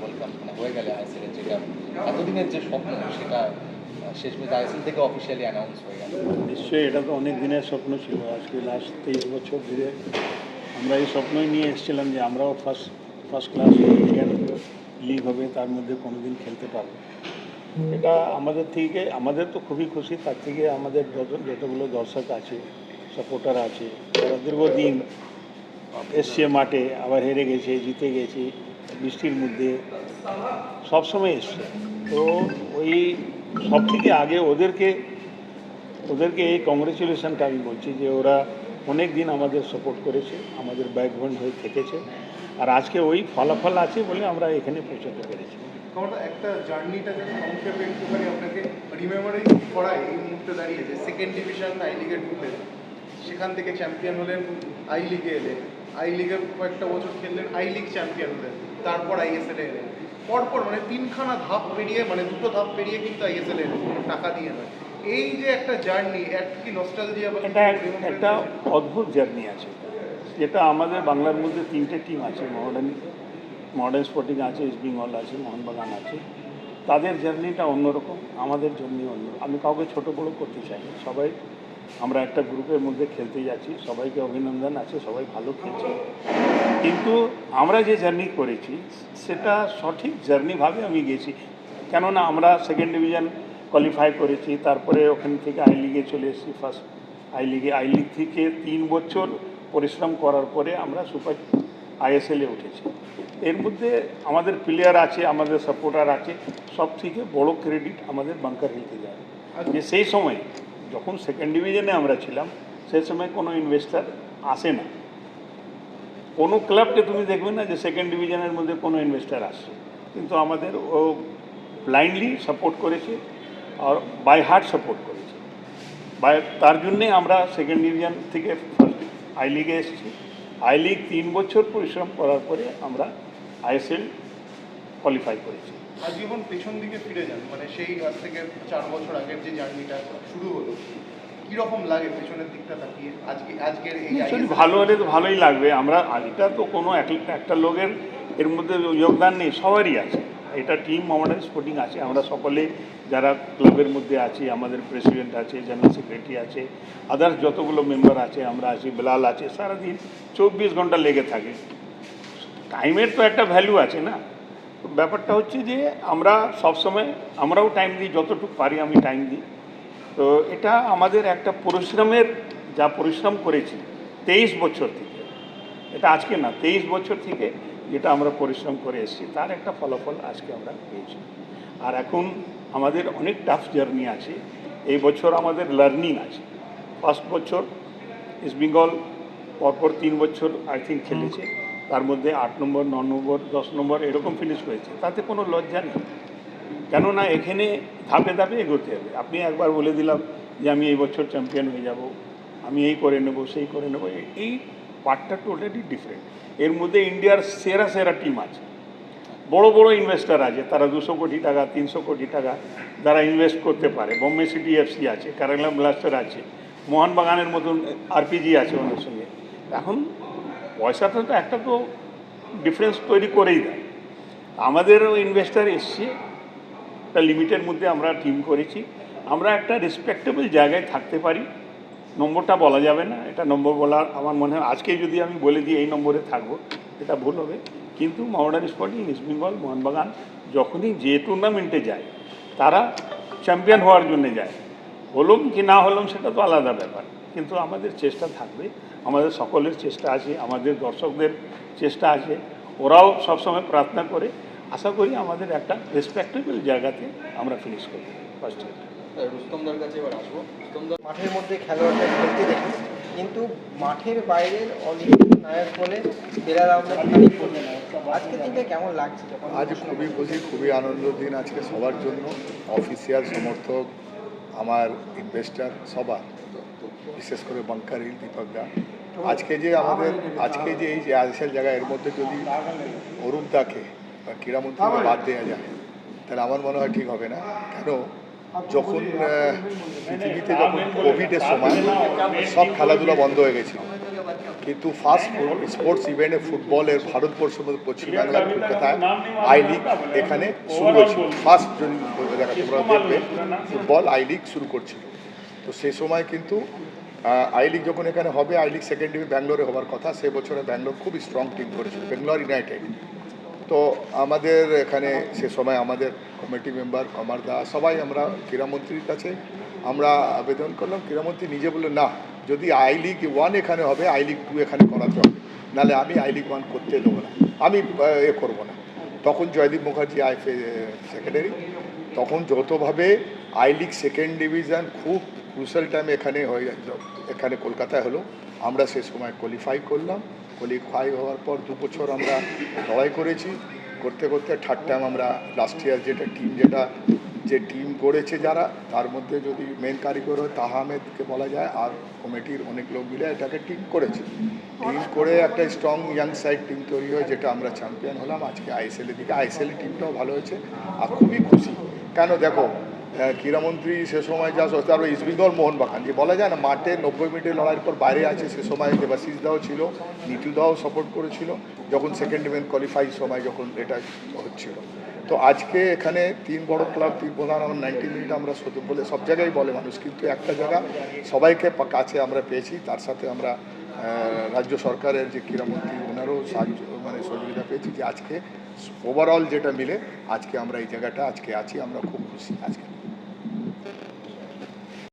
Welcome মানে হয়ে গেলে আইএসএল যেটা এতদিনের যে স্বপ্ন, সেটা শেষমেশ আইএসএল থেকে অফিসিয়ালি অ্যানাউন্স হয়ে গেল। নিশ্চয়ই এটা তো অনেক দিনের স্বপ্ন ছিল। আজকে লাস্ট তেইশ বছর ধরে আমরা এই স্বপ্নই নিয়ে এসেছিলাম যে আমরাও first first class Indian league হবে, তার মধ্যে কোনোদিন খেলতে পারব। এটা আমাদের থেকে, আমাদের তো খুবই খুশি, তার থেকে আমাদের যত, যতগুলো দর্শক আছে সাপোর্টার আছে, তারা দীর্ঘদিন এসছে মাঠে, আবার হেরে গেছে, জিতে গেছে। বৃষ্টির মধ্যে সবসময় এসছে। তো ওই সব থেকে আগে ওদেরকে ওদেরকে এই কংগ্রেচুলেশনটা আমি বলছি যে ওরা অনেক দিন আমাদের সাপোর্ট করেছে, আমাদের ব্যাকবোন হয়ে থেকেছে। আর আজকে ওই ফলাফল আছে বলে আমরা এখানে পৌঁছাতে পেরেছি। একটা জার্নিটা আপনাকে করায় সেকেন্ড ডিভিশন আই সেখান থেকে চ্যাম্পিয়ন হলেন আই লিগে এলেন আই লিগে কয়েকটা বছর খেললেন আই লিগ চ্যাম্পিয়ন হলেন। তারপর আইএসএল এ এলেন। পরপর মানে তিনখানা ধাপ পেরিয়ে মানে দুটো ধাপ পেরিয়ে কিন্তু আইএসএল এলেন কোনো টাকা দিয়ে নয়। এই যে একটা জার্নি এক কি নস্টালজিয়া বা এটা একটা অদ্ভুত জার্নি আছে। যেটা আমাদের বাংলার মধ্যে তিনটে টিম আছে মডার্ন মডার্ন স্পোর্টিং আছে ইস্ট বেঙ্গল আছে মোহনবাগান আছে। তাদের জার্নিটা অন্যরকম আমাদের জার্নি অন্য। আমি কাউকে ছোট বড় করতে চাই না সবাই আমরা একটা গ্রুপের মধ্যে খেলতে যাচ্ছি, সবাইকে অভিনন্দন আছে, সবাই ভালো খেলছে। কিন্তু আমরা যে জার্নি করেছি, সেটা সঠিক জার্নিভাবে আমি গেছি। কেননা আমরা সেকেন্ড ডিভিশন কোয়ালিফাই করেছি, তারপরে ওখান থেকে আই লিগে চলে এসেছি ফার্স্ট আই লিগে আই লিগ থেকে তিন বছর পরিশ্রম করার পরে আমরা সুপার আইএসএলে উঠেছি। এর মধ্যে আমাদের প্লেয়ার আছে, আমাদের সাপোর্টার আছে, সব থেকে বড় ক্রেডিট আমাদের বাঙ্কার হিলকে যায়। যে সেই সময় যখন সেকেন্ড ডিভিশনে আমরা ছিলাম, সে সময় কোনো ইনভেস্টার আসে না। কোনো ক্লাবকে তুমি দেখবে না যে সেকেন্ড ডিভিশনের মধ্যে কোনো ইনভেস্টার আসছে। কিন্তু আমাদের ও ব্লাইন্ডলি সাপোর্ট করেছে আর বাই হার্ট সাপোর্ট করেছে। বাই তার জন্যে আমরা সেকেন্ড ডিভিশন থেকে ফার্স্ট আই লিগে এসেছি। আই লিগ তিন বছর পরিশ্রম করার পরে আমরা আইএসএল কোয়ালিফাই করেছি। আজ যখন পেছন দিকে ফিরে যান মানে সেই আজ থেকে চার বছর আগের যে জার্নিটা শুরু হলো কীরকম লাগে পেছনের দিকটা তাকিয়ে? আজকে আজকের এই ভালো হলে তো ভালোই লাগবে। আমরা এটা তো কোনো এক- একটা লোকের এর মধ্যে যোগদান নেই সবারই আছে। এটা টিম মডার্ন স্পোর্টিং আছে। আমরা সকলে যারা ক্লাবের মধ্যে আছি আমাদের প্রেসিডেন্ট আছে জেনারেল সেক্রেটারি আছে আদার্স যতগুলো মেম্বার আছে আমরা আছি বেলাল আছে সারাদিন চব্বিশ ঘণ্টা লেগে থাকে। টাইমের তো একটা ভ্যালু আছে না। ব্যাপারটা হচ্ছে যে আমরা সবসময়, আমরাও টাইম দিই, যতটুকু পারি আমি টাইম দিই। তো এটা আমাদের একটা পরিশ্রমের, যা পরিশ্রম করেছি, তেইশ বছর থেকে। এটা আজকে না, তেইশ বছর থেকে যেটা আমরা পরিশ্রম করে এসেছি, তার একটা ফলাফল আজকে আমরা পেয়েছি। আর এখন আমাদের অনেক টাফ জার্নি আছে, এই বছর আমাদের লার্নিং আছে। ফার্স্ট বছর ইস্ট বেঙ্গল পরপর তিন বছর আই থিঙ্ক খেলেছে। তার মধ্যে আট নম্বর, ন নম্বর, দশ নম্বর এরকম ফিনিশ করেছে তাতে কোনো লজ্জা নেই। কেননা এখানে ধাপে ধাপে এগোতে হবে। আপনি একবার বলে দিলাম যে আমি এই বছর চ্যাম্পিয়ন হয়ে যাব, আমি এই করে নেব, সেই করে নেব এই পার্টটা টোটালি ডিফারেন্ট এর মধ্যে ইন্ডিয়ার সেরা সেরা টিম আছে। বড় বড় ইনভেস্টার আছে। তারা দুশো কোটি টাকা, তিনশো কোটি টাকা তারা ইনভেস্ট করতে পারে। বোম্বে সিটি এফসি আছে কারালা ব্লাস্টার আছে, মোহনবাগানের মতন আরপিজি আছে ওনার সঙ্গে। এখন পয়সাটা তো একটা তো ডিফারেন্স তৈরি করেই দেয়। আমাদেরও ইনভেস্টার এসছে, একটা লিমিটের মধ্যে আমরা টিম করেছি। আমরা একটা রেসপেক্টেবল জায়গায় থাকতে পারি। নম্বরটা বলা যাবে না, এটা নম্বর বলার আমার মনে হয়, আজকে যদি আমি বলে দিই এই নম্বরে থাকব, এটা ভুল হবে। কিন্তু Modern Sporting East Bengal Mohun Bagan যখনই যে টুর্নামেন্টে যায়, তারা চ্যাম্পিয়ন হওয়ার জন্য যায়। হলুম কি না হলুম সেটা তো আলাদা ব্যাপার। কিন্তু আমাদের চেষ্টা থাকবে আমাদের সকলের চেষ্টা আছে আমাদের দর্শকদের চেষ্টা আছে ওরাও সবসময় প্রার্থনা করে। আশা করি আমাদের একটা রেসপেক্টেবল জায়গাতে আমরা ফিনিশ করব ফার্স্ট ইয়ার রুস্তমদার কাছে এবার আসব। রুস্তমদা মাঠের মধ্যে খেলোয়াড়দের খেলতে দেখি কিন্তু মাঠের বাইরের অলিম্পিক নায়ক বলে বেলাল আহমেদ আজকে দিনটা কেমন লাগছে আজ খুবই খুশি খুবই আনন্দ দিন আজকে সবার জন্য। অফিসিয়াল সমর্থক আমার ইনভেস্টার সবার। বিশেষ করে বাঙ্কার হিল, দীপক দা। আজকে যে আমাদের, আজকে যে এই যে আইএসএল জায়গা এর মধ্যে যদি অরূপ দাকে বা ক্রীড়ামন্ত্রীকে বাদ দেওয়া যায়, তাহলে আমার মনে হয় ঠিক হবে না। কেন? যখন পৃথিবীতে যখন কোভিডের সময় সব খেলাধুলা বন্ধ হয়ে গেছিল, কিন্তু ফার্স্ট স্পোর্টস ইভেন্টে ফুটবলের ভারতবর্ষ পশ্চিমবাংলার কলকাতায় আই লিগ এখানে শুরু হয়েছিল। ফার্স্ট ফুটবল আই লিগ শুরু করছিল। তো সেই সময় কিন্তু আই লিগ যখন এখানে হবে আই লিগ সেকেন্ড ডিভিশন ব্যাঙ্গালোরে হওয়ার কথা, সে বছরে ব্যাঙ্গালোর খুব স্ট্রং টিম করেছিল ব্যাঙ্গালোর ইউনাইটেড তো আমাদের এখানে সে সময় আমাদের কমিটি মেম্বার কমার দা, সবাই আমরা ক্রীড়ামন্ত্রীর কাছে আমরা আবেদন করলাম ক্রীড়ামন্ত্রী নিজে বলল না, যদি আই লিগ ওয়ান এখানে হবে আই লিগ টু এখানে করাতে হবে, নাহলে আমি আই লিগ ওয়ান করতে দেবো না, আমি এ করব না। তখন জয়দীপ মুখার্জি আইফে সেক্রেটারি তখন যতভাবে আই লিগ সেকেন্ড ডিভিশন খুব ক্রুশাল টাইম এখানে হয়ে এখানে কলকাতায় হলো। আমরা সে সময় কোয়ালিফাই করলাম। কোয়ালিফাই হওয়ার পর দু বছর আমরা লড়াই করেছি। করতে করতে থার্ড টাইম আমরা লাস্ট ইয়ার যেটা টিম যেটা, যে টিম করেছে যারা, তার মধ্যে যদি মেন কারিগর হয় তাহা আহমেদকে বলা যায়। আর কমিটির অনেক লোক মিলে এটাকে টিম করেছে। টিম করে একটা স্ট্রং ইয়াং সাইড টিম তৈরি হয়, যেটা আমরা চ্যাম্পিয়ন হলাম। আজকে আইএসএল এর দিকে। আইএসএল টিমটাও ভালো হয়েছে। আর খুবই খুশি। কেন দেখো ক্রীড়ামন্ত্রী সে সময় যা আর ইস্টবেঙ্গল মোহনবাগান যে বলা যায় না, মাঠে নব্বই মিনিটের লড়াইয়ের পর বাইরে আছে সে সময় দেবাশিস দাও ছিল নিটু দাও সাপোর্ট করেছিল, যখন সেকেন্ড ইভেন্ট কোয়ালিফাই সময় যখন এটা হচ্ছিল। তো আজকে এখানে তিন বড় ক্লাব তিন প্রধান, আমরা নাইনটি মিনিট আমরা সত্য বলে সব জায়গায় বলে মানুষ, কিন্তু একটা জায়গা সবাইকে কাছে আমরা পেয়েছি, তার সাথে আমরা রাজ্য সরকারের যে ক্রীড়ামন্ত্রী, ওনারও সাহায্য মানে সহযোগিতা পেয়েছি যে আজকে ওভারঅল যেটা মিলে, আজকে আমরা এই জায়গাটা, আজকে আছি, আমরা খুব খুশি আজকে।